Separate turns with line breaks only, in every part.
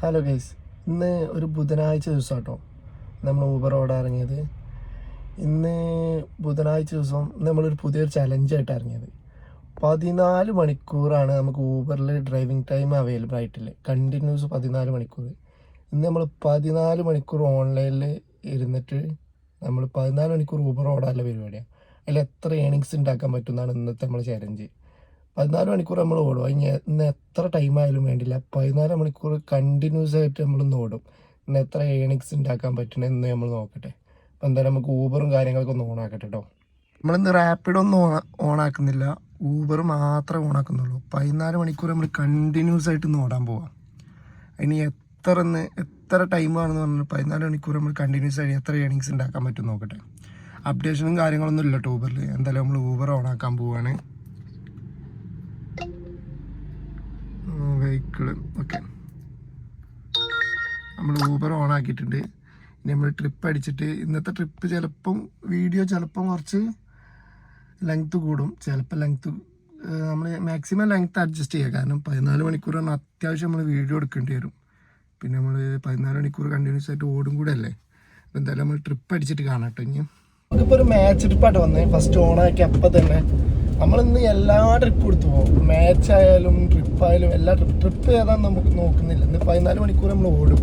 Hello guys ഇന്ന് ഒരു ബുധനാഴ്ച ദിവസം കേട്ടോ നമ്മൾ ഊബർ ഓടാൻ ഇറങ്ങിയത്. ഇന്ന് ബുധനാഴ്ച ദിവസം നമ്മളൊരു പുതിയൊരു ചലഞ്ചായിട്ട് ഇറങ്ങിയത്. പതിനാല് മണിക്കൂറാണ് നമുക്ക് ഊബറിൽ ഡ്രൈവിംഗ് ടൈം അവൈലബിൾ ആയിട്ടില്ല? കണ്ടിന്യൂസ് പതിനാല് മണിക്കൂർ ഇന്ന് നമ്മൾ പതിനാല് മണിക്കൂർ ഓൺലൈനിൽ ഇരുന്നിട്ട് നമ്മൾ പതിനാല് മണിക്കൂർ ഊബർ ഓടാനുള്ള പരിപാടിയാണ് അതിൽ എത്ര ഏണിങ്സ് ഉണ്ടാക്കാൻ പറ്റുന്നതാണ് ഇന്നത്തെ നമ്മൾ ചലഞ്ച് പതിനാല് മണിക്കൂർ നമ്മൾ ഓടും. അതിന് ഇന്ന് എത്ര ടൈം ആയാലും വേണ്ടില്ല. പതിനാല് മണിക്കൂർ കണ്ടിന്യൂസ് ആയിട്ട് നമ്മൾ ഓടും. ഇന്ന് എത്ര ഏണിങ്സ് ഉണ്ടാക്കാൻ പറ്റണേ എന്ന് നമ്മൾ നോക്കട്ടെ. അപ്പം എന്തായാലും നമുക്ക് ഊബറും കാര്യങ്ങളൊക്കെ ഒന്ന് ഓണാക്കട്ടെ കേട്ടോ നമ്മളിന്ന് റാപ്പിഡ് ഒന്നും ഓണ ഓണാക്കുന്നില്ല ഊബർ മാത്രമേ ഓണാക്കുന്നുള്ളൂ പതിനാല് മണിക്കൂർ നമ്മൾ കണ്ടിന്യൂസ് ആയിട്ട് ഇന്ന് ഓടാൻ പോവാം. അതിന് എത്ര ഇന്ന് എത്ര ടൈമാണെന്ന് പറഞ്ഞാൽ പതിനാല് മണിക്കൂർ നമ്മൾ കണ്ടിന്യൂസ് ആയിട്ട് എത്ര ഏണിങ്സ് ഉണ്ടാക്കാൻ പറ്റും നോക്കട്ടെ. അപ്ഡേഷനും കാര്യങ്ങളൊന്നും ഇല്ല കേട്ടോ ഊബറിൽ എന്തായാലും നമ്മൾ ഊബർ ഓണാക്കാൻ പോവാണ്. വെഹിക്കിൾ ഓക്കെ നമ്മൾ ഊബർ ഓൺ ആക്കിയിട്ടുണ്ട്. ഇനി നമ്മൾ ട്രിപ്പ് അടിച്ചിട്ട് ഇന്നത്തെ ട്രിപ്പ് ചിലപ്പം വീഡിയോ ചിലപ്പം കുറച്ച് ലെങ്ത് കൂടും. ചിലപ്പോൾ ലെങ്ത് നമ്മൾ മാക്സിമം ലെങ്ത് അഡ്ജസ്റ്റ് ചെയ്യുക കാരണം പതിനാല് മണിക്കൂർ പറഞ്ഞാൽ അത്യാവശ്യം നമ്മൾ വീഡിയോ എടുക്കേണ്ടി വരും. പിന്നെ നമ്മൾ പതിനാല് മണിക്കൂർ കണ്ടിന്യൂസ് ആയിട്ട് ഓടും കൂടെ അല്ലേ? അപ്പോൾ എന്തായാലും നമ്മൾ ട്രിപ്പ് അടിച്ചിട്ട് കാണാം കേട്ടോ ഇനി. നമുക്കിപ്പോൾ ഒരു മാച്ച് ട്രിപ്പായിട്ട് വന്നേ. ഫസ്റ്റ് ഓണാക്കി അപ്പം തന്നെ നമ്മളിന്ന് എല്ലാ ട്രിപ്പ് എടുത്തു പോകും. മാച്ച് ആയാലും ട്രിപ്പ് ആയാലും എല്ലാ ട്രിപ്പ് ട്രിപ്പ് ഏതാന്ന് നമുക്ക് നോക്കുന്നില്ല. ഇന്ന് പതിനാല് മണിക്കൂർ നമ്മൾ ഓടും.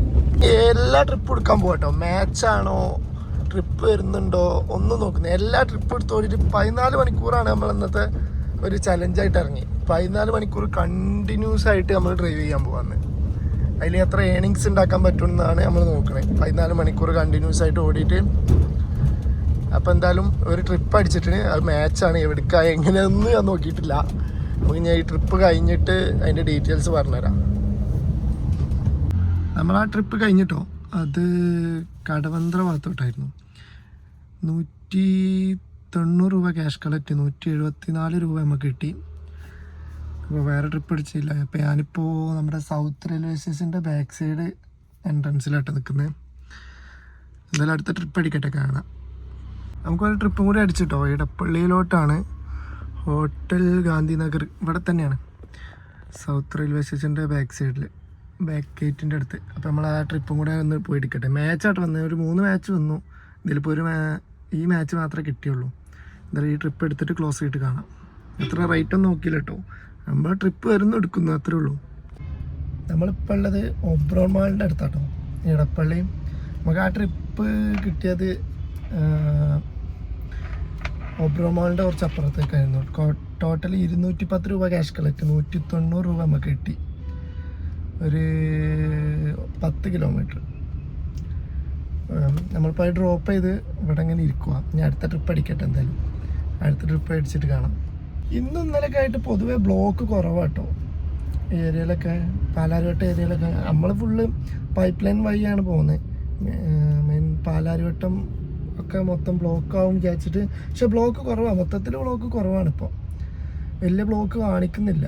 എല്ലാ ട്രിപ്പും എടുക്കാൻ പോകട്ടോ. മാച്ചാണോ ട്രിപ്പ് വരുന്നുണ്ടോ ഒന്നും നോക്കുന്നു എല്ലാ ട്രിപ്പ് എടുത്ത് ഓടിയിട്ട് പതിനാല് മണിക്കൂറാണ് നമ്മൾ ഇന്നത്തെ ഒരു ചലഞ്ചായിട്ട് ഇറങ്ങി. പതിനാല് മണിക്കൂർ കണ്ടിന്യൂസ് ആയിട്ട് നമ്മൾ ഡ്രൈവ് ചെയ്യാൻ പോകാന്ന് അതിൽ എത്ര ഏണിങ്സ് ഉണ്ടാക്കാൻ പറ്റുമെന്നാണ് നമ്മൾ നോക്കണേ. പതിനാല് മണിക്കൂർ കണ്ടിന്യൂസ് ആയിട്ട് ഓടിയിട്ട് അപ്പോൾ എന്തായാലും ഒരു ട്രിപ്പ് അടിച്ചിട്ട് അത് മാച്ചാണ് എവിടുക്ക എങ്ങനെയൊന്നും ഞാൻ നോക്കിയിട്ടില്ല. നമുക്ക് ഞാൻ ഈ ട്രിപ്പ് കഴിഞ്ഞിട്ട് അതിന്റെ ഡീറ്റെയിൽസ് പറഞ്ഞുതരാം. നമ്മൾ ആ ട്രിപ്പ് കഴിഞ്ഞിട്ടോ? അത് കടവന്ത്ര ഭാഗത്തോട്ടായിരുന്നു. നൂറ്റി തൊണ്ണൂറ് രൂപ ക്യാഷ് കളക്ട് നൂറ്റി എഴുപത്തി നാല് രൂപ നമുക്ക് കിട്ടി. അപ്പോൾ വേറെ ട്രിപ്പ് അടിച്ചില്ല. അപ്പോൾ ഞാനിപ്പോൾ നമ്മുടെ സൗത്ത് റെയിൽവേ സ്റ്റേഷന്റെ ബാക്ക് സൈഡ് എൻട്രൻസിലായിട്ട് നിൽക്കുന്നത് എന്തായാലും അടുത്ത ട്രിപ്പ് അടിക്കട്ടെ കാണാം. നമുക്കൊരു ട്രിപ്പും കൂടി അടിച്ചിട്ടോ? ഇടപ്പള്ളിയിലോട്ടാണ് ഹോട്ടൽ ഗാന്ധിനഗർ. ഇവിടെ തന്നെയാണ്. സൗത്ത് റെയിൽവേ സ്റ്റേഷന്റെ ബാക്ക് സൈഡിൽ ബാക്ക് ഗേറ്റിന്റെ അടുത്ത്. അപ്പോൾ നമ്മൾ ആ ട്രിപ്പും കൂടെ ഒന്ന് പോയി എടുക്കട്ടെ മാച്ചായിട്ട് വന്നത് ഒരു മൂന്ന് മാച്ച് വന്നു. ഇതിലിപ്പോൾ ഒരു ഈ മാച്ച് മാത്രമേ കിട്ടിയുള്ളൂ. എന്തായാലും ഈ ട്രിപ്പ് എടുത്തിട്ട് ക്ലോസ് ചെയ്തിട്ട് കാണാം. എത്ര റേറ്റ് ഒന്നും നോക്കിയില്ല കേട്ടോ നമ്മൾ ട്രിപ്പ് വരുന്നു എടുക്കുന്നു അത്രേ ഉള്ളൂ. നമ്മളിപ്പോൾ ഉള്ളത് ഒബ്രോൺ മാളിന്റെ അടുത്താട്ടോ. ഇടപ്പള്ളിയും നമുക്ക് ആ ട്രിപ്പ് കിട്ടിയത് ഒബ്രോൺ മാളിന്റെ കുറച്ച് അപ്പുറത്തേക്കായിരുന്നു. ടോട്ടൽ ഇരുന്നൂറ്റി പത്ത് രൂപ ക്യാഷ് കളക്ട് നൂറ്റി തൊണ്ണൂറ് രൂപ നമുക്ക് കിട്ടി. ഒരു പത്ത് കിലോമീറ്റർ നമ്മളിപ്പോൾ ഡ്രോപ്പ് ചെയ്ത് ഇവിടെ ഇങ്ങനെ ഇരിക്കുക ഞാൻ അടുത്ത ട്രിപ്പ് അടിക്കട്ടെ എന്തായാലും. അടുത്ത ട്രിപ്പ് അടിച്ചിട്ട് കാണാം. ഇന്നും ഇന്നലെയൊക്കെ ആയിട്ട് പൊതുവേ ബ്ലോക്ക് കുറവാട്ടോ ഏരിയയിലൊക്കെ പാലാരിവട്ടം ഏരിയയിലൊക്കെ. നമ്മൾ ഫുള്ള് പൈപ്പ് ലൈൻ വഴിയാണ് പോകുന്നത്. മെയിൻ പാലാരിവട്ടം ഒക്കെ മൊത്തം ബ്ലോക്ക് ആവും വിചാരിച്ചിട്ട്. പക്ഷെ ബ്ലോക്ക് കുറവാണ് മൊത്തത്തിൽ ബ്ലോക്ക് കുറവാണ് ഇപ്പോൾ വലിയ ബ്ലോക്ക് കാണിക്കുന്നില്ല.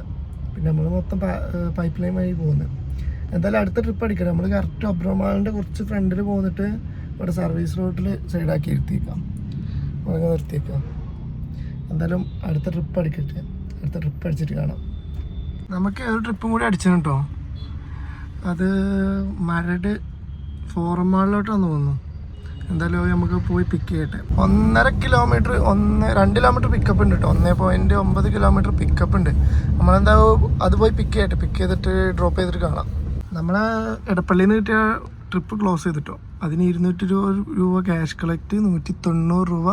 പിന്നെ നമ്മൾ മൊത്തം പൈപ്പ് ലൈൻ വഴി പോകുന്നത് എന്തായാലും അടുത്ത ട്രിപ്പ് അടിക്കണം. നമ്മൾ കറക്റ്റ് ഒബ്രോമാളിന്റെ കുറച്ച് ഫ്രണ്ടിൽ പോന്നിട്ട് ഇവിടെ സർവീസ് റോഡിൽ സൈഡാക്കി ഇരുത്തിയേക്കാം. അങ്ങനെ നിർത്തിയേക്കാം. എന്തായാലും അടുത്ത ട്രിപ്പ് അടിക്കട്ടെ. അടുത്ത ട്രിപ്പ് അടിച്ചിട്ട് കാണാം. നമുക്ക് ഒരു ട്രിപ്പും കൂടി അടിച്ചു കേട്ടോ അത് മരട് ഫോറം മാളിലോട്ടാന്ന് തോന്നുന്നു. എന്തായാലും നമുക്ക് പോയി പിക്ക് ചെയ്യട്ടെ. ഒന്നര കിലോമീറ്റർ ഒന്ന് രണ്ട് കിലോമീറ്റർ പിക്കപ്പ് ഉണ്ട് കേട്ടോ ഒന്നേ പോയിന്റ് ഒമ്പത് കിലോമീറ്റർ പിക്കപ്പ് ഉണ്ട്. നമ്മളെന്താ അത് പോയി പിക്ക് ചെയ്യട്ടെ. പിക്ക് ചെയ്തിട്ട് ഡ്രോപ്പ് ചെയ്തിട്ട് കാണാം. നമ്മളെ എടപ്പള്ളിയിൽ നിന്ന് കിട്ടിയ ട്രിപ്പ് ക്ലോസ് ചെയ്തിട്ടോ. അതിന് ഇരുന്നൂറ്റി ഇരുപത് രൂപ ക്യാഷ് കളക്ട് നൂറ്റി തൊണ്ണൂറ് രൂപ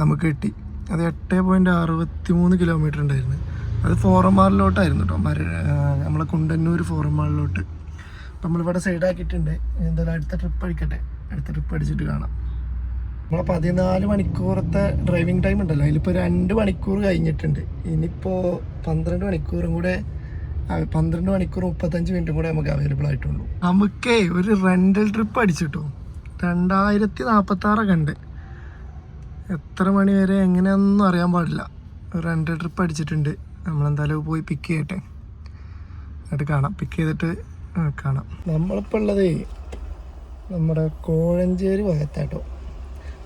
നമുക്ക് കിട്ടി. അത് എട്ട് പോയിന്റ് അറുപത്തി മൂന്ന് കിലോമീറ്റർ ഉണ്ടായിരുന്നു. അത് ഫോറമാറിലോട്ടായിരുന്നു കേട്ടോ മര നമ്മളെ കുണ്ടന്നൂർ ഫോറമാറിലോട്ട് മാളിലോട്ട് നമ്മളിവിടെ സൈഡാക്കിയിട്ടുണ്ട് എന്തായാലും അടുത്ത ട്രിപ്പ് അടിക്കട്ടെ. അടുത്ത ട്രിപ്പ് അടിച്ചിട്ട് കാണാം. നമ്മളെ പതിനാല് മണിക്കൂറത്തെ ഡ്രൈവിംഗ് ടൈം ഉണ്ടല്ലോ. അതിലിപ്പോൾ രണ്ട് മണിക്കൂർ കഴിഞ്ഞിട്ടുണ്ട്. ഇനിയിപ്പോൾ പന്ത്രണ്ട് മണിക്കൂറും കൂടെ പന്ത്രണ്ട് മണിക്കൂർ മുപ്പത്തഞ്ച് മിനിറ്റും കൂടെ നമുക്ക് അവൈലബിൾ ആയിട്ടുള്ളൂ. നമുക്കേ ഒരു റെന്റൽ ട്രിപ്പ് അടിച്ചിട്ടു? രണ്ടായിരത്തി നാൽപ്പത്തി ആറ് കണ്ട്. എത്ര മണി വരെ എങ്ങനെയൊന്നും അറിയാൻ പാടില്ല. റെന്റൽ ട്രിപ്പ് അടിച്ചിട്ടുണ്ട്. നമ്മളെന്തായാലും പോയി പിക്ക് ചെയ്യട്ടെ. എന്നിട്ട് കാണാം. പിക്ക് ചെയ്തിട്ട് കാണാം. നമ്മളിപ്പോൾ ഉള്ളത് നമ്മുടെ കോഴഞ്ചേരി ഭാഗത്താട്ടോ.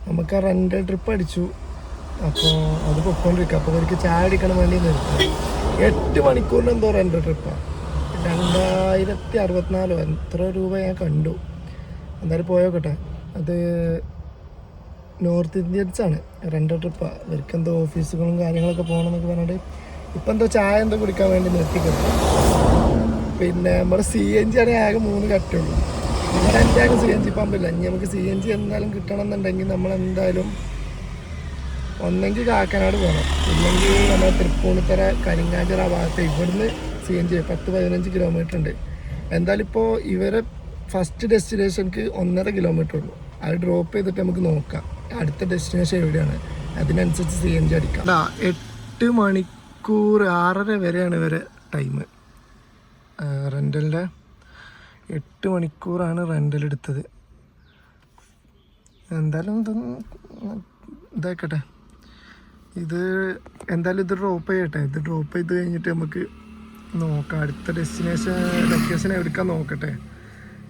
നമുക്ക് ആ റെന്റൽ ട്രിപ്പ് അടിച്ചു. അപ്പോൾ അത് പൊക്കോണ്ടിരിക്കുക അപ്പോൾ അവർക്ക് ചായ അടിക്കണം വേണ്ടി നിർത്തി. എട്ട് മണിക്കൂറിന് എന്തോ റെന്റൽ ട്രിപ്പാണ് രണ്ടായിരത്തി അറുപത്തിനാലോ എത്ര രൂപ ഞാൻ കണ്ടു. എന്തായാലും പോയോക്കട്ടെ അത് നോർത്ത് ഇന്ത്യൻസാണ് രണ്ട് ട്രിപ്പാണ് അവർക്ക് എന്തോ ഓഫീസുകളും കാര്യങ്ങളൊക്കെ പോകണമെന്നൊക്കെ പറഞ്ഞിട്ട് ഇപ്പം എന്തോ ചായ എന്തോ കുടിക്കാൻ വേണ്ടി നിർത്തിക്കുന്നു പിന്നെ നമ്മുടെ സി എൻ ജി ആണെങ്കിൽ ആകെ മൂന്ന് കട്ടുള്ളൂ എന്റെ ആകെ സി എൻ ജി പമ്പില്ല ഇനി നമുക്ക് സി എൻ ജി എന്തായാലും കിട്ടണം എന്നുണ്ടെങ്കിൽ നമ്മൾ എന്തായാലും ഒന്നെങ്കിൽ കാക്കനാട് പോകണം ഇല്ലെങ്കിൽ നമ്മുടെ തൃപ്പൂണിത്തറ കരിങ്ങാഞ്ചിറ ഭാഗത്ത് ഇവിടുന്ന് സി എൻ ജി പത്ത് പതിനഞ്ച് കിലോമീറ്റർ ഉണ്ട് എന്തായാലും ഇപ്പോൾ ഇവരെ ഫസ്റ്റ് ഡെസ്റ്റിനേഷൻക്ക് ഒന്നര കിലോമീറ്റർ ഉള്ളൂ അത് ഡ്രോപ്പ് ചെയ്തിട്ട് നമുക്ക് നോക്കാം അടുത്ത ഡെസ്റ്റിനേഷൻ എവിടെയാണ് അതിനനുസരിച്ച് സി എൻ ജി അടിക്കാം എട്ട് മണിക്കൂർ ആറര വരെയാണ് ഇവരെ ടൈം റെന്റലിന്റെ എട്ട് മണിക്കൂറാണ് റെന്റൽ എടുത്തത് എന്തായാലും ഇതൊന്ന് ഇതാക്കട്ടെ. ഇത് എന്തായാലും ഇത് ഡ്രോപ്പ് ചെയ്യട്ടെ. ഇത് ഡ്രോപ്പ് ചെയ്ത് കഴിഞ്ഞിട്ട് നമുക്ക് നോക്കാം. അടുത്ത ഡെസ്റ്റിനേഷൻ ലൊക്കേഷൻ എടുക്കാൻ നോക്കട്ടെ.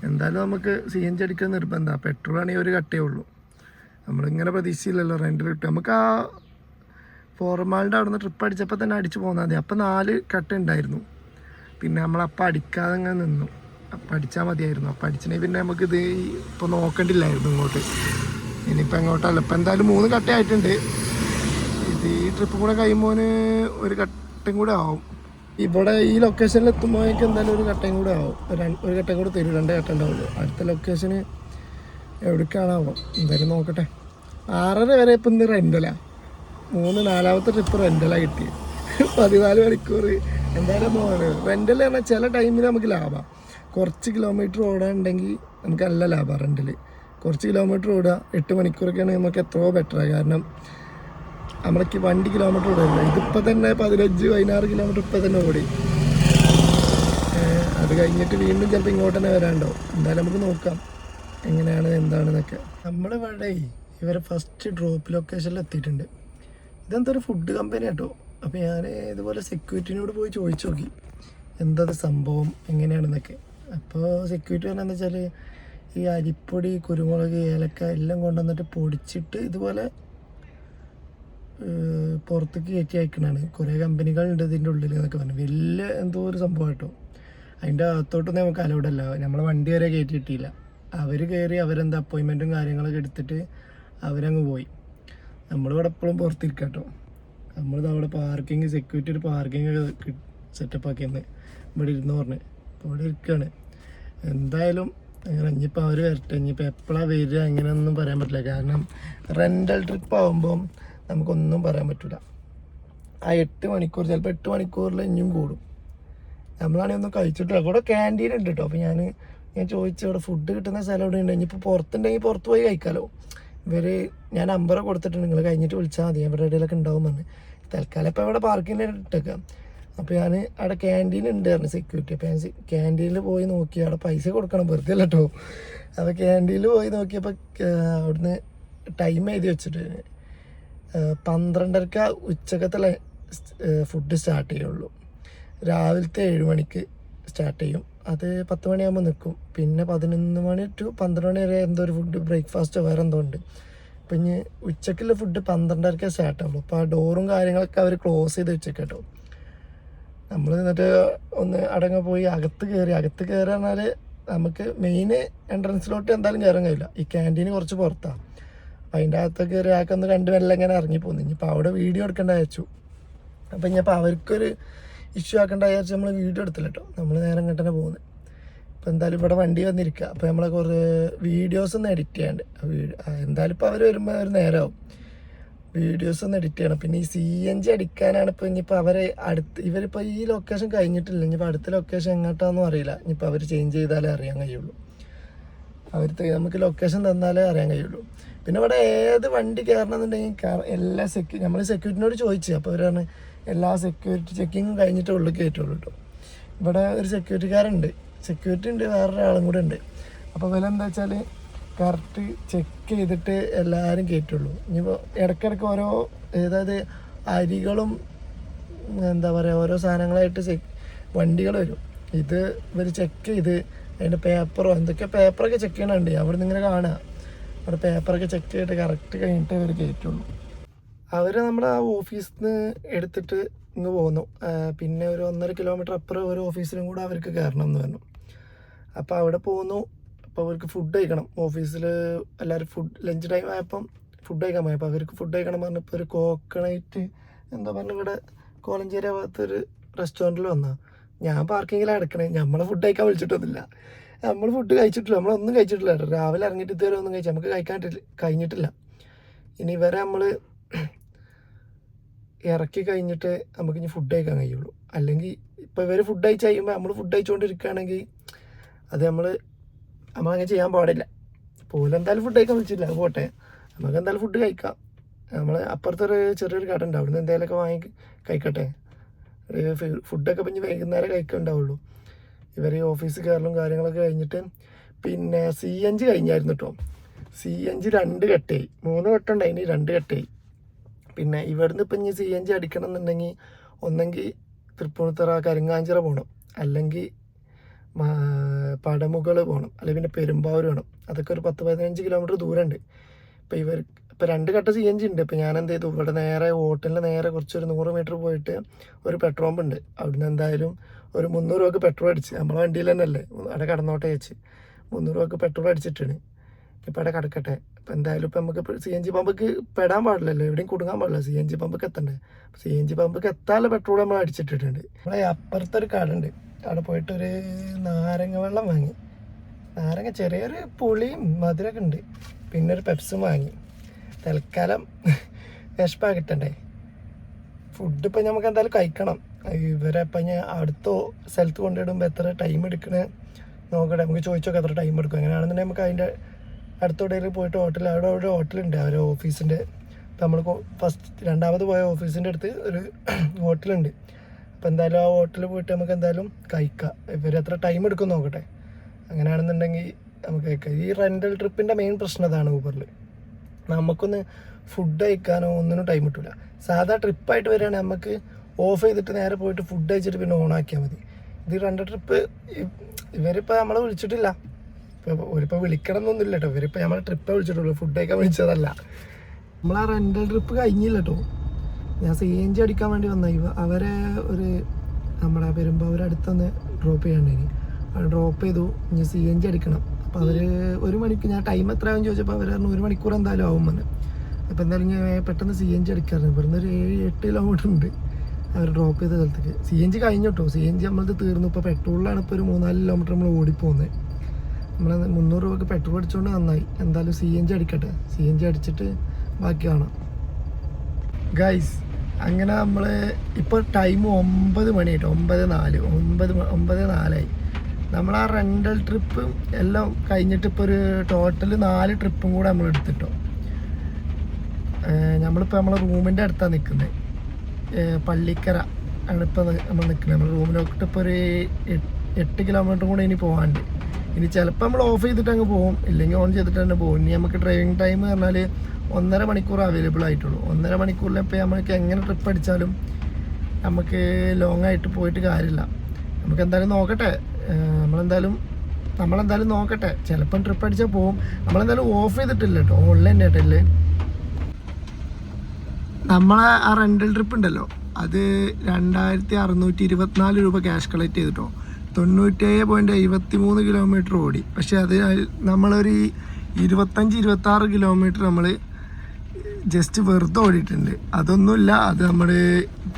എന്തായാലും നമുക്ക് സി എൻ ജി അടിക്കാൻ നിർബന്ധമാണ് പെട്രോൾ ആണെങ്കിൽ ഒരു കട്ടേ ഉള്ളൂ. നമ്മളിങ്ങനെ പ്രതീക്ഷയില്ലല്ലോ റെന്റിൽ കിട്ടും നമുക്ക് ആ ഫോർമാളിന്റെ അവിടെ നിന്ന് ട്രിപ്പ് അടിച്ചപ്പോൾ തന്നെ അടിച്ച് പോന്നാൽ മതി. അപ്പം നാല് കട്ട ഉണ്ടായിരുന്നു. പിന്നെ നമ്മളപ്പം അടിക്കാതെ അങ്ങനെ നിന്നു. അപ്പം അടിച്ചാൽ മതിയായിരുന്നു. പഠിച്ചിനെ പിന്നെ പിന്നെ നമുക്കിത് ഇപ്പോൾ നോക്കണ്ടില്ലായിരുന്നു ഇങ്ങോട്ട്. ഇനിയിപ്പോൾ എങ്ങോട്ടല്ല. ഇപ്പം എന്തായാലും മൂന്ന് കട്ടയായിട്ടുണ്ട് ഇത് ഈ ട്രിപ്പ് കൂടെ കഴിയുമ്പോൾ ഒരു കട്ടയും കൂടെ ആവും. ഇവിടെ ഈ ലൊക്കേഷനിൽ എത്തുമ്പോഴേക്ക് എന്തായാലും ഒരു കട്ടയും കൂടെ ആവും. ഒരു കട്ടയും കൂടെ തരും. രണ്ട് കട്ട ഉണ്ടാവുള്ളൂ. അടുത്ത ലൊക്കേഷന് എവിടേക്കാണാവോ? എന്തായാലും നോക്കട്ടെ. ആറര വരെ ഇപ്പം ഇന്ന് റെന്റലാ മൂന്ന് നാലാമത്തെ ട്രിപ്പ് റെന്റലാ കിട്ടി പതിനാല് മണിക്കൂർ എന്തായാലും റെന്റൽ പറഞ്ഞാൽ ചില ടൈമിൽ നമുക്ക് ലാഭമാണ് കുറച്ച് കിലോമീറ്റർ ഓടാനുണ്ടെങ്കിൽ നമുക്ക് നല്ല ലാഭം റെന്റൽ കുറച്ച് കിലോമീറ്റർ ഓടുക എട്ട് മണിക്കൂറൊക്കെയാണ് നമുക്ക് എത്രയോ ബെറ്ററാണ് കാരണം നമ്മളേക്ക് വണ്ടി കിലോമീറ്റർ ഓടില്ല ഇതിപ്പോൾ തന്നെ പതിനഞ്ച് പതിനാറ് കിലോമീറ്റർ ഇപ്പം തന്നെ ഓടി. അത് കഴിഞ്ഞിട്ട് വീണ്ടും ചിലപ്പോൾ ഇങ്ങോട്ട് തന്നെ വരാണ്ടോ എന്തായാലും നമുക്ക് നോക്കാം എങ്ങനെയാണ് എന്താണെന്നൊക്കെ. നമ്മളിവിടെ ഇവരെ ഫസ്റ്റ് ഡ്രോപ്പ് ലൊക്കേഷനിൽ എത്തിയിട്ടുണ്ട്. ഇതെന്താ ഒരു ഫുഡ് കമ്പനി കേട്ടോ അപ്പോൾ ഞാൻ ഇതുപോലെ സെക്യൂരിറ്റിനോട് പോയി ചോദിച്ചു നോക്കി. എന്താ സംഭവം? എങ്ങനെയാണെന്നൊക്കെ. അപ്പോൾ സെക്യൂരിറ്റി പറഞ്ഞതെന്ന് വെച്ചാൽ ഈ അരിപ്പൊടി കുരുമുളക് ഏലക്ക എല്ലാം കൊണ്ടുവന്നിട്ട് പൊടിച്ചിട്ട് ഇതുപോലെ പുറത്തേക്ക് കയറ്റി അയക്കണതാണ് കുറേ കമ്പനികളുണ്ട് ഇതിന്റെ ഉള്ളിൽ എന്നൊക്കെ പറഞ്ഞു. വലിയ എന്തോ ഒരു സംഭവം കേട്ടോ. അതിന്റെ അകത്തോട്ടൊന്നും നമുക്ക് അലൗഡ് അല്ല നമ്മളെ വണ്ടി വരെ കയറ്റി കിട്ടിയില്ല അവർ കയറി അവരെന്താ അപ്പോയിൻമെന്റും കാര്യങ്ങളൊക്കെ എടുത്തിട്ട് അവരങ്ങ് പോയി. നമ്മളിവിടെ എപ്പോഴും പുറത്തിരിക്കാം കേട്ടോ. നമ്മളിത് അവിടെ പാർക്കിംഗ് സെക്യൂരിറ്റി ഒരു പാർക്കിംഗ് സെറ്റപ്പ് ആക്കിയെന്ന് ഇവിടെ ഇരുന്ന് പറഞ്ഞ്. ഇവിടെ ഇരിക്കുകയാണ് എന്തായാലും അങ്ങനെ ഇനിയിപ്പോൾ അവർ വരട്ടെ. ഇനിയിപ്പോൾ എപ്പോഴാണ് വരിക? എങ്ങനെയൊന്നും പറയാൻ പറ്റില്ല. കാരണം റെന്റൽ ട്രിപ്പ് ആകുമ്പം നമുക്കൊന്നും പറയാൻ പറ്റില്ല ആ എട്ട് മണിക്കൂർ ചിലപ്പോൾ എട്ട് മണിക്കൂറിൽ ഇനിയും കൂടും. നമ്മളാണെങ്കിൽ ഒന്നും കഴിച്ചിട്ടില്ല. കൂടെ ക്യാന്റീൻ ഉണ്ട് കേട്ടോ അപ്പോൾ ഞാൻ ഞാൻ ചോദിച്ചു ഇവിടെ ഫുഡ് കിട്ടുന്ന സ്ഥലം ഇവിടെ ഉണ്ട് ഇനിയിപ്പോൾ പുറത്തുണ്ടെങ്കിൽ പുറത്ത് പോയി കഴിക്കാമല്ലോ ഇവർ ഞാൻ നമ്പർ കൊടുത്തിട്ടുണ്ട്. നിങ്ങൾ കഴിഞ്ഞിട്ട് വിളിച്ചാൽ മതി. ഇവിടെ ഇടയിലൊക്കെ ഉണ്ടാവും പറഞ്ഞ്. തൽക്കാലം ഇപ്പോൾ ഇവിടെ പാർക്കിങ്ങിൽ ഇട്ടേക്കാം. അപ്പോൾ ഞാൻ അവിടെ ക്യാന്റീൻ ഉണ്ട് സെക്യൂരിറ്റി അപ്പോൾ ഞാൻ ക്യാന്റീനിൽ പോയി നോക്കി. അവിടെ പൈസ കൊടുക്കണം. വെറുതെ അല്ല കേട്ടോ അപ്പോൾ ക്യാന്റീനിൽ പോയി നോക്കിയപ്പോൾ അവിടുന്ന് ടൈം എഴുതി വെച്ചിട്ട് പന്ത്രണ്ടരക്ക ഉച്ചക്കത്തെ ഫുഡ് സ്റ്റാർട്ട് ചെയ്യുള്ളൂ. രാവിലത്തെ ഏഴ് മണിക്ക് സ്റ്റാർട്ട് ചെയ്യും. അത് പത്ത് മണിയാകുമ്പോൾ നിൽക്കും പിന്നെ പതിനൊന്ന് മണി ടു പന്ത്രണ്ട് മണി വരെ എന്തോ ഒരു ഫുഡ് ബ്രേക്ക്ഫാസ്റ്റോ വേറെ എന്തോ ഉണ്ട്. അപ്പം ഇനി ഉച്ചക്കുള്ള ഫുഡ് പന്ത്രണ്ടരക്കേ സ്റ്റാർട്ട് ആവുള്ളൂ. അപ്പോൾ ആ ഡോറും കാര്യങ്ങളൊക്കെ അവർ ക്ലോസ് ചെയ്ത് വെച്ചേക്കാം കേട്ടോ നമ്മൾ എന്നിട്ട് ഒന്ന് അടങ്ങ പോയി അകത്ത് കയറി അകത്ത് കയറി പറഞ്ഞാൽ നമുക്ക് മെയിൻ എൻട്രൻസിലോട്ട് എന്തായാലും കയറാൻ കഴിയില്ല. ഈ ക്യാന്റീന് കുറച്ച് പുറത്താണ് അപ്പം അതിന്റെ അകത്ത് കയറി ആക്കൊന്ന് രണ്ട് മെല്ലെ ഇങ്ങനെ ഇറങ്ങി പോകുന്നു ഇനിയിപ്പോൾ അവിടെ വീഡിയോ എടുക്കേണ്ട അയച്ചു അപ്പം ഇനിയിപ്പോൾ അവർക്കൊരു ഇഷ്യൂ ആക്കേണ്ട വിചാരിച്ച് നമ്മൾ വീഡിയോ എടുത്തില്ല കേട്ടോ നമ്മൾ നേരം ഇങ്ങോട്ട് പോകുന്നത് അപ്പോൾ എന്തായാലും ഇവിടെ വണ്ടി വന്നിരിക്കുക അപ്പോൾ നമ്മളെ കുറേ വീഡിയോസ് ഒന്ന് എഡിറ്റ് ചെയ്യാണ്ട്. എന്തായാലും ഇപ്പോൾ അവർ വരുമ്പോൾ ഒരു നേരമാവും വീഡിയോസ് ഒന്ന് എഡിറ്റ് ചെയ്യണം. പിന്നെ ഈ സി എൻ ജി അടിക്കാനാണ് ഇപ്പോൾ ഇനിയിപ്പോൾ അവരെ അടുത്ത് ഇവരിപ്പോൾ ഈ ലൊക്കേഷൻ കഴിഞ്ഞിട്ടില്ല. ഇനിയിപ്പോൾ അടുത്ത ലൊക്കേഷൻ എങ്ങോട്ടാണെന്നും അറിയില്ല. ഇനിയിപ്പോൾ അവർ ചേഞ്ച് ചെയ്താലേ അറിയാൻ കഴിയുള്ളൂ. അവർ നമുക്ക് ലൊക്കേഷൻ തന്നാലേ അറിയാൻ കഴിയുള്ളൂ. പിന്നെ ഇവിടെ ഏത് വണ്ടി കയറണമെന്നുണ്ടെങ്കിൽ എന്നുണ്ടെങ്കിൽ എല്ലാ സെക്യൂ നമ്മൾ സെക്യൂരിറ്റിനോട് ചോദിച്ചു. അപ്പോൾ അവരാണ് എല്ലാ സെക്യൂരിറ്റി ചെക്കിങ്ങും കഴിഞ്ഞിട്ട് ഉള്ളിൽ കയറ്റുള്ളൂ കേട്ടോ ഇവിടെ ഒരു സെക്യൂരിറ്റിക്കാരുണ്ട് സെക്യൂരിറ്റി ഉണ്ട് വേറൊരാളും കൂടെ ഉണ്ട്. അപ്പോൾ വില എന്താ വെച്ചാൽ കറക്റ്റ് ചെക്ക് ചെയ്തിട്ട് എല്ലാവരും കയറ്റുള്ളൂ ഇനിയിപ്പോൾ ഇടയ്ക്കിടയ്ക്ക് ഓരോ അതായത് അരികളും എന്താ പറയുക ഓരോ സാധനങ്ങളായിട്ട് ചെക്ക് വണ്ടികൾ വരും. ഇത് ഇവർ ചെക്ക് ചെയ്ത് അതിന്റെ പേപ്പറോ എന്തൊക്കെ പേപ്പറൊക്കെ ചെക്ക് ചെയ്യണുണ്ട്. അവിടെ നിന്ന് ഇങ്ങനെ കാണുക. അവിടെ പേപ്പറൊക്കെ ചെക്ക് ചെയ്തിട്ട് കറക്റ്റ് കഴിഞ്ഞിട്ട് ഇവർ കയറ്റുള്ളൂ അവർ നമ്മുടെ ആ ഓഫീസിൽ നിന്ന് എടുത്തിട്ട് ഇങ്ങ് പോന്നു. പിന്നെ ഒരു ഒന്നര കിലോമീറ്റർ അപ്പുറം ഒരു ഓഫീസിലും കൂടെ അവർക്ക് കയറണം എന്ന് പറഞ്ഞു. അപ്പോൾ അവിടെ പോന്നു. അപ്പോൾ അവർക്ക് ഫുഡ് കഴിക്കണം. ഓഫീസിൽ എല്ലാവരും ഫുഡ് ലഞ്ച് ടൈം ആയപ്പം ഫുഡ് കഴിക്കാൻ പോയി. അപ്പോൾ അവർക്ക് ഫുഡ് കഴിക്കണം പറഞ്ഞപ്പോൾ ഒരു കോക്കണൈറ്റ് എന്താ പറഞ്ഞ ഇവിടെ കോലഞ്ചേരി ഭാഗത്തൊരു റെസ്റ്റോറന്റിൽ വന്നാൽ ഞാൻ പാർക്കിങ്ങിലാണ് എടുക്കണേ. നമ്മളെ ഫുഡ് കഴിക്കാൻ വിളിച്ചിട്ടൊന്നുമില്ല. നമ്മൾ ഫുഡ് കഴിച്ചിട്ടില്ല. നമ്മളൊന്നും കഴിച്ചിട്ടില്ല. രാവിലെ ഇറങ്ങിയിട്ട് ഇതുവരെ ഒന്നും കഴിച്ചു നമുക്ക് കഴിക്കാൻ കഴിഞ്ഞിട്ടില്ല. ഇനി ഇവരെ നമ്മൾ ഇറക്കി കഴിഞ്ഞിട്ട് നമുക്ക് ഇനി ഫുഡ് കഴിക്കാൻ കഴിയുള്ളൂ. അല്ലെങ്കിൽ ഇപ്പോൾ ഇവർ ഫുഡ് കഴിച്ച് കഴിയുമ്പോൾ നമ്മൾ ഫുഡ് കഴിച്ചുകൊണ്ടിരിക്കുകയാണെങ്കിൽ അത് നമ്മൾ നമ്മളങ്ങനെ ചെയ്യാൻ പാടില്ല. പോലും എന്തായാലും ഫുഡ് കഴിക്കാൻ വിളിച്ചില്ല പോട്ടെ. നമുക്ക് എന്തായാലും ഫുഡ് കഴിക്കാം. നമ്മൾ അപ്പുറത്തൊരു ചെറിയൊരു കട ഉണ്ട്. അവിടുന്ന് എന്തെങ്കിലുമൊക്കെ വാങ്ങി കഴിക്കട്ടെ. ഫുഡൊക്കെ പിന്നെ വൈകുന്നേരം കഴിക്കണ്ടാവുള്ളൂ. ഇവർ ഈ ഓഫീസ് കയറലും കാര്യങ്ങളൊക്കെ കഴിഞ്ഞിട്ട് പിന്നെ സി എൻ ജി കഴിഞ്ഞായിരുന്നു കേട്ടോ സി എൻ ജി രണ്ട് കെട്ടായി മൂന്ന് കെട്ടുണ്ട് ഇനി രണ്ട് കെട്ടായി പിന്നെ ഇവിടുന്ന് ഇപ്പം ഇനി സി എൻ ജി അടിക്കണം എന്നുണ്ടെങ്കിൽ ഒന്നെങ്കിൽ തൃപ്പൂണിത്തറ കരിങ്ങാഞ്ചിറ പോകണം അല്ലെങ്കിൽ പടമുകൾ പോകണം അല്ലെങ്കിൽ പിന്നെ പെരുമ്പാവൂർ വേണം. അതൊക്കെ ഒരു പത്ത് പതിനഞ്ച് കിലോമീറ്റർ ദൂരമുണ്ട് ഇപ്പം ഇവർ ഇപ്പം രണ്ട് കട്ട സി എൻ ജി ഉണ്ട്. ഇപ്പം ഞാൻ എന്ത് ചെയ്തു ഇവിടെ നേരെ ഹോട്ടലിന് നേരെ കുറച്ചൊരു നൂറ് മീറ്റർ പോയിട്ട് ഒരു പെട്രോൾ പമ്പ് ഉണ്ട്. അവിടുന്ന് എന്തായാലും ഒരു മുന്നൂറ് രൂപക്ക് പെട്രോൾ അടിച്ച്. നമ്മളെ വണ്ടിയിൽ തന്നെ അല്ലേ അവിടെ കടന്നോട്ടെ വെച്ച് മുന്നൂറ് രൂപക്ക് പെട്രോൾ അടിച്ചിട്ടാണ്. ഇപ്പം അവിടെ കിടക്കട്ടെ. ഇപ്പം എന്തായാലും ഇപ്പം നമുക്ക് സി എൻ ജി പമ്പക്ക് പെടാൻ പാടില്ലല്ലോ. എവിടെയും കുടുങ്ങാൻ പാടില്ല. സി എൻ ജി പമ്പക്ക് എത്തണ്ടേ? സി എൻ ജി പമ്പക്ക് എത്താനുള്ള പെട്രോൾ നമ്മൾ അടിച്ചിട്ടിട്ടുണ്ട്. നമ്മളെ അപ്പുറത്തൊരു ഒരു കട ഉണ്ട് അവിടെ പോയിട്ട് ഒരു നാരങ്ങ വെള്ളം വാങ്ങി. നാരങ്ങ ചെറിയൊരു പുളിയും മധുരമൊക്കെ ഉണ്ട്. പിന്നെ ഒരു പെപ്സും വാങ്ങി. തൽക്കാലം വിഷപ്പാ കിട്ടണ്ടേ? ഫുഡ് ഇപ്പം നമുക്ക് എന്തായാലും കഴിക്കണം. ഇവരെ ഇപ്പം ഞാൻ അടുത്ത സ്ഥലത്ത് കൊണ്ടിടുമ്പോൾ എത്ര ടൈം എടുക്കണേ? നോക്കട്ടെ. നമുക്ക് ചോദിച്ചോക്കെ എത്ര ടൈം എടുക്കും? അങ്ങനെയാണെന്നുണ്ടെങ്കിൽ നമുക്ക് അതിന്റെ അടുത്തോടെയിൽ പോയിട്ട് ഹോട്ടൽ അവിടെ ഒരു ഹോട്ടലുണ്ട് അവരെ ഓഫീസിന്റെ നമ്മൾ ഫസ്റ്റ് രണ്ടാമത് പോയ ഓഫീസിന്റെ അടുത്ത് ഒരു ഹോട്ടലുണ്ട് അപ്പോൾ എന്തായാലും ആ ഹോട്ടലിൽ പോയിട്ട് നമുക്ക് എന്തായാലും കഴിക്കാം. ഇവർ എത്ര ടൈം എടുക്കും നോക്കട്ടെ. അങ്ങനെയാണെന്നുണ്ടെങ്കിൽ നമുക്ക് കഴിക്കാം. ഈ റെന്റൽ ട്രിപ്പിന്റെ മെയിൻ പ്രശ്നം അതാണ് ഊബറിൽ നമുക്കൊന്ന് ഫുഡ് കഴിക്കാനോ ഒന്നിനും ടൈം കിട്ടില്ല സാധാ ട്രിപ്പായിട്ട് വരികയാണെങ്കിൽ നമുക്ക് ഓഫ് ചെയ്തിട്ട് നേരെ പോയിട്ട് ഫുഡ് കഴിച്ചിട്ട് പിന്നെ ഓൺ ആക്കിയാൽ മതി. ഇത് രണ്ട് ട്രിപ്പ് ഇവരിപ്പോൾ നമ്മളെ വിളിച്ചിട്ടില്ല. ഇപ്പോൾ ഒരിപ്പോൾ വിളിക്കണം എന്നൊന്നുമില്ല കേട്ടോ ഇവരിപ്പോൾ ഞമ്മളെ ട്രിപ്പേ വിളിച്ചിട്ടുള്ളൂ. ഫുഡ് കഴിക്കാൻ വിളിച്ചതല്ല. നമ്മൾ ആ റെന്റൽ ട്രിപ്പ് കഴിഞ്ഞില്ല കേട്ടോ ഞാൻ സി എൻ ജി അടിക്കാൻ വേണ്ടി വന്ന. ഇവ അവരെ ഒരു നമ്മുടെ പെരുമ്പാവൂർ അടുത്തൊന്ന് ഡ്രോപ്പ് ചെയ്യാണ്ടായി അത് ഡ്രോപ്പ് ചെയ്തു. ഇനി സി എൻ ജി അടിക്കണം. അപ്പോൾ അവർ ഒരു മണിക്ക് ഞാൻ ടൈം എത്രയാവും ചോദിച്ചപ്പോൾ അവർ പറഞ്ഞു ഒരു മണിക്കൂർ എന്തായാലും ആവും വന്ന് അപ്പോൾ എന്തായാലും ഞാൻ പെട്ടെന്ന് സി എൻ ജി അടിക്കാറുണ്ട്. ഇവിടുന്ന് ഒരു ഏഴ് എട്ട് കിലോമീറ്റർ ഉണ്ട്. അവർ ഡ്രോപ്പ് ചെയ്ത സ്ഥലത്തേക്ക്. സി എൻ ജി കഴിഞ്ഞു കേട്ടോ സി എൻ ജി നമ്മളത് തീർന്നു. ഇപ്പോൾ പെട്രോളിലാണ് ഇപ്പോൾ ഒരു മൂന്നാൽ കിലോമീറ്റർ നമ്മൾ ഓടിപ്പോകുന്നത് നമ്മൾ മുന്നൂറ് രൂപക്ക് പെട്രോൾ അടിച്ചുകൊണ്ട് നന്നായി. എന്തായാലും സി എൻ ജി അടിക്കട്ടെ. സി എൻ ജി അടിച്ചിട്ട് ബാക്കി കാണാം. ഗൈസ് അങ്ങനെ നമ്മൾ ഇപ്പോൾ ടൈം ഒമ്പത് മണിയായിട്ട് ഒമ്പത് നാല്. ഒമ്പത് ഒമ്പത് നാലായി. നമ്മൾ ആ റെന്റൽ ട്രിപ്പ് എല്ലാം കഴിഞ്ഞിട്ട് ഇപ്പോൾ ഒരു ടോട്ടൽ നാല് ട്രിപ്പും കൂടെ നമ്മൾ എടുത്തിട്ടോ. നമ്മളിപ്പോൾ നമ്മളെ റൂമിന്റെ അടുത്താണ് നിൽക്കുന്നത് പള്ളിക്കര ആണ് ഇപ്പോൾ നമ്മൾ നിൽക്കുന്നത് നമ്മുടെ റൂമിലോട്ട് ഇപ്പോൾ ഒരു എട്ട് കിലോമീറ്റർ കൂടെ ഇനി പോകാണ്ട് ഇനി ചിലപ്പോൾ നമ്മൾ ഓഫ് ചെയ്തിട്ട് അങ്ങ് പോകും ഇല്ലെങ്കിൽ ഓൺ ചെയ്തിട്ട് തന്നെ പോകും ഇനി നമുക്ക് ഡ്രൈവിംഗ് ടൈം പറഞ്ഞാൽ ഒന്നര മണിക്കൂർ അവൈലബിൾ ആയിട്ടുള്ളൂ. ഒന്നര മണിക്കൂറിൽ ഇപ്പോൾ നമുക്ക് എങ്ങനെ ട്രിപ്പ് അടിച്ചാലും നമുക്ക് ലോങ് ആയിട്ട് പോയിട്ട് കാര്യമില്ല. നമുക്ക് എന്തായാലും നോക്കട്ടെ. നമ്മളെന്തായാലും നമ്മളെന്തായാലും നോക്കട്ടെ. ചിലപ്പം ട്രിപ്പ് അടിച്ചാൽ പോകും നമ്മളെന്തായാലും ഓഫ് ചെയ്തിട്ടില്ല കേട്ടോ ഓൺലൈൻ ആയിട്ടല്ലേ. നമ്മളെ ആ റെന്റൽ ട്രിപ്പ് ഉണ്ടല്ലോ. അത് രണ്ടായിരത്തി അറുന്നൂറ്റി ഇരുപത്തിനാല് രൂപ ക്യാഷ് കളക്ട് ചെയ്തിട്ടോ. തൊണ്ണൂറ്റേഴ് പോയിന്റ് എഴുപത്തി മൂന്ന് കിലോമീറ്റർ ഓടി. പക്ഷേ അത് നമ്മളൊരു ഇരുപത്തഞ്ച് ഇരുപത്തി ആറ് കിലോമീറ്റർ നമ്മൾ ജസ്റ്റ് വെറുതെ ഓടിയിട്ടുണ്ട്. അതൊന്നുമില്ല. അത് നമ്മൾ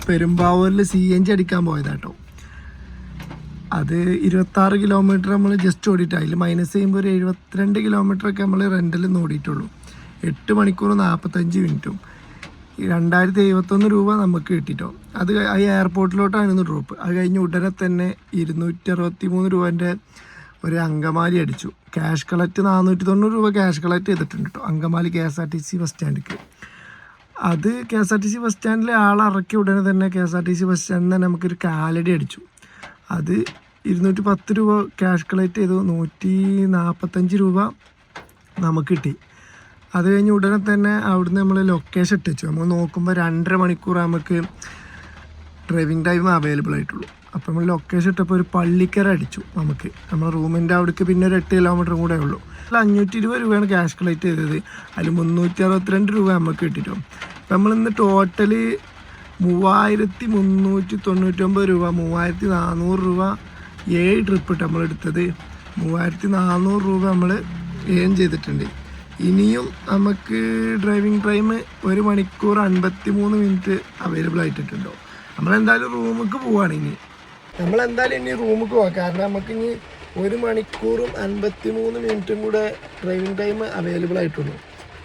പെരുമ്പാവൂരിൽ സി എൻ ജി അടിക്കാൻ പോയതാട്ടോ. അത് ഇരുപത്താറ് കിലോമീറ്റർ നമ്മൾ ജസ്റ്റ് ഓടിയിട്ട്. അതിൽ മൈനസ് ചെയ്യുമ്പോൾ ഒരു എഴുപത്തിരണ്ട് കിലോമീറ്റർ ഒക്കെ നമ്മൾ റെന്റിൽ നിന്ന് ഓടിയിട്ടുള്ളൂ. എട്ട് മണിക്കൂർ നാൽപ്പത്തഞ്ച് മിനിറ്റും രണ്ടായിരത്തി എഴുപത്തൊന്ന് രൂപ നമുക്ക് കിട്ടിട്ടോ. അത് ആ എയർപോർട്ടിലോട്ടായിരുന്നു ഡ്രോപ്പ് അത് കഴിഞ്ഞ് ഉടനെ തന്നെ ഇരുന്നൂറ്റി അറുപത്തി മൂന്ന് രൂപേന്റെ ഒരു അങ്കമാലി അടിച്ചു. ക്യാഷ് കളക്ട് നാനൂറ്റി തൊണ്ണൂറ് രൂപ ക്യാഷ് കളക്ട് ചെയ്തിട്ടുണ്ട് കേട്ടോ Angamaly K S R T C bus സ്റ്റാൻഡിലേക്ക്. അത് K S R T C bus സ്റ്റാൻഡിലെ ആളിറക്കിയ ഉടനെ തന്നെ K S R T C bus സ്റ്റാൻഡിൽ തന്നെ നമുക്കൊരു കാലടി അടിച്ചു. അത് ഇരുന്നൂറ്റി പത്ത് രൂപ ക്യാഷ് കളക്ട് ചെയ്തു. നൂറ്റി നാൽപ്പത്തഞ്ച് രൂപ നമുക്ക് കിട്ടി. അത് കഴിഞ്ഞ് ഉടനെ തന്നെ അവിടുന്ന് നമ്മൾ ലൊക്കേഷൻ ഇട്ടിച്ചു നമ്മൾ നോക്കുമ്പോൾ രണ്ടര മണിക്കൂർ നമുക്ക് ഡ്രൈവിംഗ് ടൈം അവൈലബിൾ ആയിട്ടുള്ളൂ. അപ്പോൾ നമ്മൾ ലൊക്കേഷൻ ഇട്ടപ്പോൾ ഒരു പള്ളിക്കര അടിച്ചു നമുക്ക്. നമ്മുടെ റൂമിന്റെ അവിടേക്ക് പിന്നെ ഒരു എട്ട് കിലോമീറ്റർ കൂടെ ഉള്ളൂ. അല്ല അഞ്ഞൂറ്റി ഇരുപത് രൂപയാണ് ക്യാഷ് കളക്ട് ചെയ്തത്. അതിൽ മുന്നൂറ്റി അറുപത്തിരണ്ട് രൂപ നമുക്ക് കിട്ടിയിട്ടും അപ്പം നമ്മൾ ഇന്ന് ടോട്ടൽ മൂവായിരത്തി മുന്നൂറ്റി തൊണ്ണൂറ്റൊമ്പത് രൂപ മൂവായിരത്തി നാനൂറ് രൂപ ഏഴ് ട്രിപ്പ് ഇട്ട് നമ്മൾ എടുത്തത്. മൂവായിരത്തി നാനൂറ് രൂപ നമ്മൾ ഏൺ ചെയ്തിട്ടുണ്ട്. ഇനിയും നമുക്ക് ഡ്രൈവിംഗ് ടൈം ഒരു മണിക്കൂർ അൻപത്തി മൂന്ന് മിനിറ്റ് അവൈലബിൾ ആയിട്ടുണ്ടോ നമ്മളെന്തായാലും റൂമിലേക്ക് പോവാണ് ഇനി. നമ്മളെന്തായാലും ഇനി റൂമിലേക്ക് പോവാം. കാരണം നമുക്ക് ഇനി ഒരു മണിക്കൂറും അൻപത്തി മൂന്ന് മിനിറ്റും കൂടെ ഡ്രൈവിംഗ് ടൈം അവൈലബിൾ ആയിട്ടുള്ളൂ.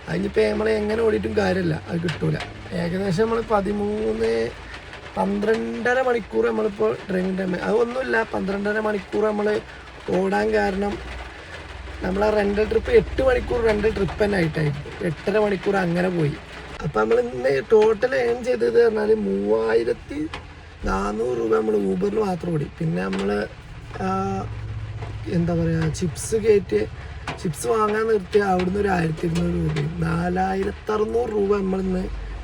അതിനിപ്പോൾ നമ്മൾ എങ്ങനെ ഓടിയിട്ടും കാര്യമില്ല. അത് കിട്ടൂല. ഏകദേശം നമ്മൾ പതിമൂന്ന് പന്ത്രണ്ടര മണിക്കൂർ നമ്മളിപ്പോൾ ഡ്രൈവിംഗ് ടൈം അതൊന്നുമില്ല പന്ത്രണ്ടര മണിക്കൂർ നമ്മൾ ഓടാൻ കാരണം നമ്മളെ റെന്റൽ ട്രിപ്പ് എട്ട് മണിക്കൂർ റെന്റൽ ട്രിപ്പ് തന്നെ ആയിട്ടായിരുന്നു എട്ടര മണിക്കൂർ അങ്ങനെ പോയി. അപ്പം നമ്മൾ ഇന്ന് ടോട്ടൽ ഏൺ ചെയ്തത് പറഞ്ഞാൽ മൂവായിരത്തി നാനൂറ് രൂപ നമ്മൾ ഊബറിൽ മാത്രം ഓടി. പിന്നെ നമ്മൾ എന്താ പറയുക ചിപ്സ് കയറ്റി ചിപ്സ് വാങ്ങാൻ നിർത്തി അവിടുന്ന് ഒരു ആയിരത്തി ഇരുന്നൂറ് രൂപയും. നാലായിരത്തി അറുന്നൂറ് രൂപ നമ്മളിന്ന്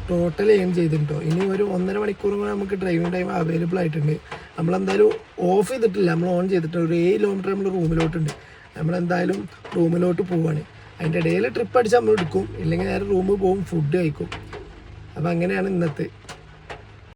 ടോട്ടൽ ഏൺ ചെയ്തിട്ടുണ്ടോ? ഇനി ഒരു ഒന്നര മണിക്കൂറും കൂടെ നമുക്ക് ഡ്രൈവിംഗ് ടൈം അവൈലബിൾ ആയിട്ടുണ്ട്. നമ്മളെന്തായാലും ഓഫ് ചെയ്തിട്ടില്ല. നമ്മൾ ഓൺ ചെയ്തിട്ടുണ്ട് ഒരു ഏഴ് കിലോമീറ്റർ നമ്മൾ റൂമിലോട്ടുണ്ട് നമ്മളെന്തായാലും റൂമിലോട്ട് പോവാണ്. അതിന്റെ ഇടയിൽ ട്രിപ്പ് അടിച്ച് നമ്മൾ എടുക്കും ഇല്ലെങ്കിൽ നേരെ റൂമിൽ പോകും ഫുഡ് കഴിക്കും. അപ്പോൾ അങ്ങനെയാണ് ഇന്നത്തെ.